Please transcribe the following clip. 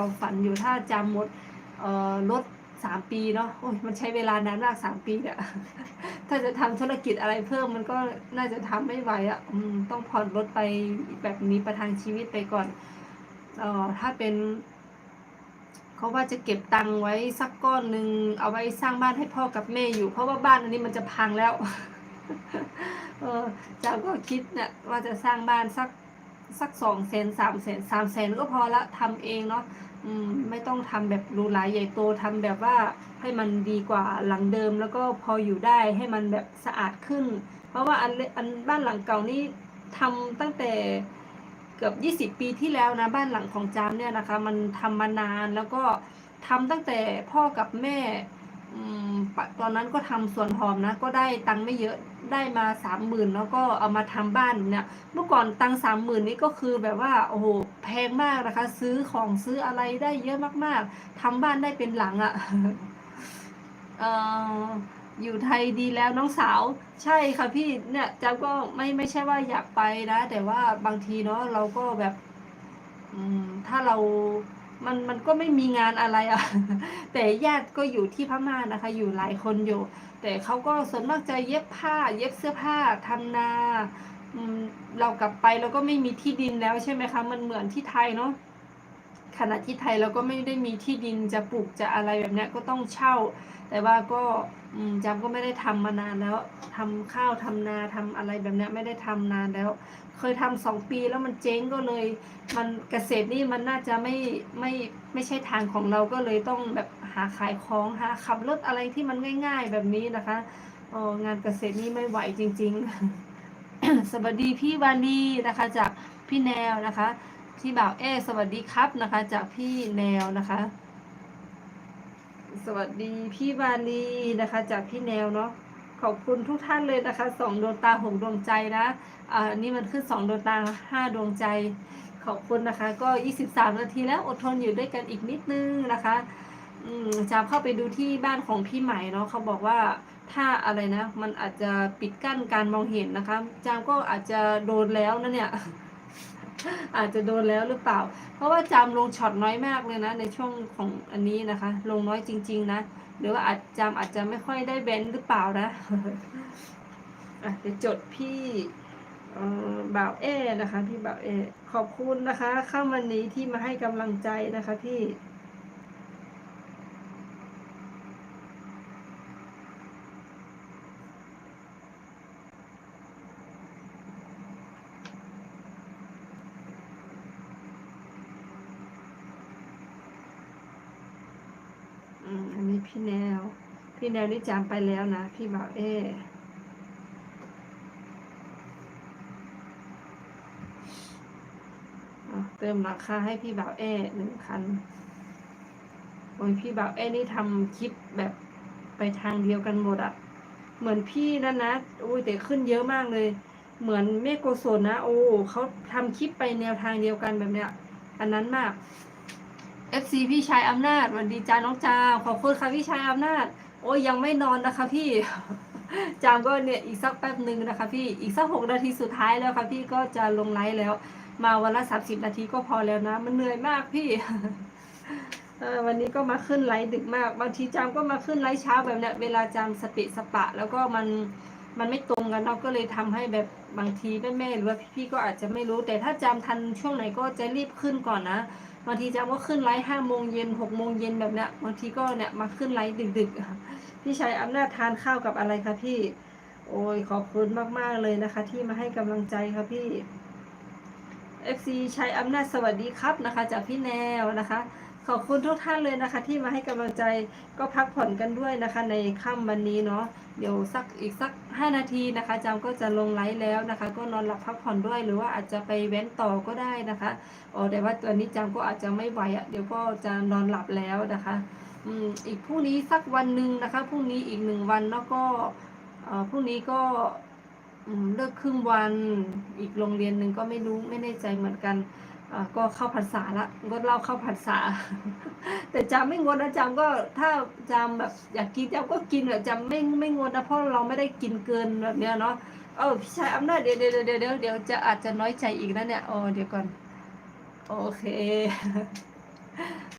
ความฝันอยู่ถ้าจำหมดเอ่อรถสามปีเนาะโอ้ยมันใช้เวลานานมากสามปีเนี่ยถ้าจะทำธุรกิจอะไรเพิ่มมันก็น่าจะทำไม่ไหวอะ่ะต้องผ่อนรถไปแบบนี้ประทังชีวิตไปก่อนเอ่อถ้าเป็นเขาว่าจะเก็บตังค์ไว้สักก้อนหนึ่งเอาไว้สร้างบ้านให้พ่อกับแม่อยู่ เพราะว่าบ้านอันนี้มันจะพังแล้ว เออจากก็คิดเนี่ยว่าจะสร้างบ้านสัก สักสองแสนสามแสนสามแสนก็พอละทำเองเนาะอืมไม่ต้องทำแบบรูหราใหญ่โตทำแบบว่าให้มันดีกว่าหลังเดิมแล้วก็พออยู่ได้ให้มันแบบสะอาดขึ้น เพราะว่าอันอันบ้านหลังเก่านี่ทำตั้งแต่เกือบยี่สิบปีที่แล้วนะบ้านหลังของจามเนี่ยนะคะ มันทำมานานแล้วก็ทำตั้งแต่พ่อกับแม่อืมตอนนั้นก็ทำส่วนหอมนะ ก็ได้ตังค์ไม่เยอะ ได้มาสามหมื่นแล้วก็เอามาทำบ้านเนี่ยเมื่อก่อนตังสามหมื่นนี้ก็คือแบบว่าโอ้โหแพงมากนะคะ ซื้อของซื้ออะไรได้เยอะมากๆทำบ้านได้เป็นหลังอะ่ะเอออยู่ไทยดีแล้วน้องสาวใช่ค่ะพี่เนี่ยจำก็ไม่ไม่ใช่ว่าอยากไปนะ แต่ว่าบางทีเนาะเราก็แบบ อืมถ้าเรา มันมันก็ไม่มีงานอะไรอะ่ะ แต่ญาติก็อยู่ที่พม่านะคะ อยู่หลายคนอยู่ แต่เขาก็ส่วนมากจะเย็บผ้า เย็บเสื้อผ้าทำนาเรากลับไปเราก็ไม่มีที่ดินแล้วใช่ไหมคะ มันเหมือนที่ไทยเนาะ ขณะที่ไทยเราก็ไม่ได้มีที่ดินจะปลูกจะอะไรแบบนี้ก็ต้องเช่า แต่ว่าก็จำก็ไม่ได้ทำมานานแล้วทำข้าวทำนาทำอะไรแบบนี้ไม่ได้ทำนานแล้ว เคยทำสองปีแล้วมันเจ๊งก็เลย มันเกษตรนี่มันน่าจะไม่ไม่ไม่ใช่ทางของเราก็เลยต้องแบบหาขายของหาขับรถอะไรที่มันง่าย ๆ แบบนี้นะคะเองานเกษตรนี่ไม่ไหวจริง ๆ สวัสดีพี่วานีนะคะ จากพี่แนวนะคะ ที่บ่าวเอสวัสดีครับนะคะ จากพี่แนวนะคะ สวัสดีพี่วานีนะคะ จากพี่แนวเนาะขอบคุณทุกท่านเลยนะคะสองดวงตาหกดวงใจนะอ่านี่มันขึ้นสองดวงตาห้าดวงใจ ขอบคุณนะคะ ก็23นาทีแล้วอดทนอยู่ด้วยกันอีกนิดนึงนะคะอืมจามเข้าไปดูที่บ้านของพี่ใหม่เนาะเขาบอกว่าถ้าอะไรนะ มันอาจจะปิดกั้นการมองเห็นนะคะจามก็อาจจะโดนแล้วนะเนี่ย อาจจะโดนแล้วหรือเปล่า เพราะว่าจามลงช็อตน้อยมากเลยนะ ในช่วงของอันนี้นะคะ ลงน้อยจริง ๆ นะ หรือว่าอาจจามอาจจะไม่ค่อยได้เบนหรือเปล่านะอะจะจดพี่บ่าวเอนะคะ พี่บ่าวเอขอบคุณนะคะ เข้าวันนี้ที่มาให้กำลังใจนะคะพี่ พี่แนว พี่แนวนี่จำไปแล้วนะ พี่บ่าวเออะเติมราคาให้พี่บ่าวเอหนึ่งคันโอ้ยพี่บ่าวเอนี่ทำคลิปแบบไปทางเดียวกันหมดอะเหมือนพี่นั่นนะโอ้ยแต่ขึ้นเยอะมากเลย เหมือนเมฆโกศลนะ โอ้เขาทำคลิปไปแนวทางเดียวกันแบบเนี้ย อันนั้นมาก FC พี่ชายอำนาจสวันดีจ้าน้องจามขอบคุณค่ะพี่ชายอำนาจ โอ้ยยังไม่นอนนะคะพี่ จามก็เนี่ยอีกสักแป๊บหนึ่งนะคะ พี่อีกสักหกนาทีสุดท้ายแล้วค่ะพี่ก็จะลงไลฟ์แล้ว มาวันละสามสิบนาทีก็พอแล้วนะ มันเหนื่อยมากพี่วันนี้ก็มาขึ้นไลฟ์ดึกมากบางทีจามก็มาขึ้นไลฟ์เช้าแบบเนี้ยเวลาจามสเปะสปะ แล้วก็มัน มันไม่ตรงกันเราก็เลยทำให้แบบบางทีแม่ๆหรือว่าพี่ๆก็อาจจะไม่รู้ แต่ถ้าจาทันช่วงไหนก็จะรีบขึ้นก่อนนะบางทีจามก็ขึ้นไลฟ์ห้าโมงเย็นหกโมงเย็นแบบเนี้ยบางทีก็เนี่ยมาขึ้นไลฟ์ดึกๆพี่ชายอำนาจทานข้าวกับอะไรคะพี่ โอ้ยขอบคุณมากๆเลยนะคะ ที่มาให้กำลังใจค่ะพี่ FC ชัยอำนาจสวัสดีครับนะคะ จากพี่แนวนะคะ ขอบคุณทุกท่านเลยนะคะ ที่มาให้กำลังใจก็พักผ่อนกันด้วยนะคะ ในค่ำวันนี้เนาะเดี๋ยวสักอีกสัก 5 นาทีนะคะจามก็จะลงไลฟ์แล้วนะคะ ก็นอนหลับพักผ่อนด้วยหรือว่าอาจจะไปแว้นต่อก็ได้นะคะอ๋อแต่ว่าตัวนี้จามก็อาจจะไม่ไหวอะ่ะเดี๋ยวก็จะนอนหลับแล้วนะคะอืมอีกพรุ่งนี้สักวันหนึ่งนะคะพรุ่งนี้อีกหนึ่งวันแล้วก็เอ่อพรุ่งนี้ก็เลิกครึ่งวันอีกโรงเรียนหนึ่งก็ไม่รู้ไม่แน่ใจเหมือนกัน ก็เข้าพรรษาละงดเหล้าเข้าพรรษา แต่จำไม่งดนะจำก็ถ้าจำแบบอยากกินจำก็กินแบบจำไม่ไม่งดนะเพราะเราไม่ได้กินเกินแบบเนี้ยเนาะเออพี่ชายอำนาจเดี๋ยวเดี๋ยวเดี๋ยวเดี๋ยวเดี๋ยวจะอาจจะน้อยใจอีกนะเนี่ยอ๋อเดี๋ยวก่อน โอเค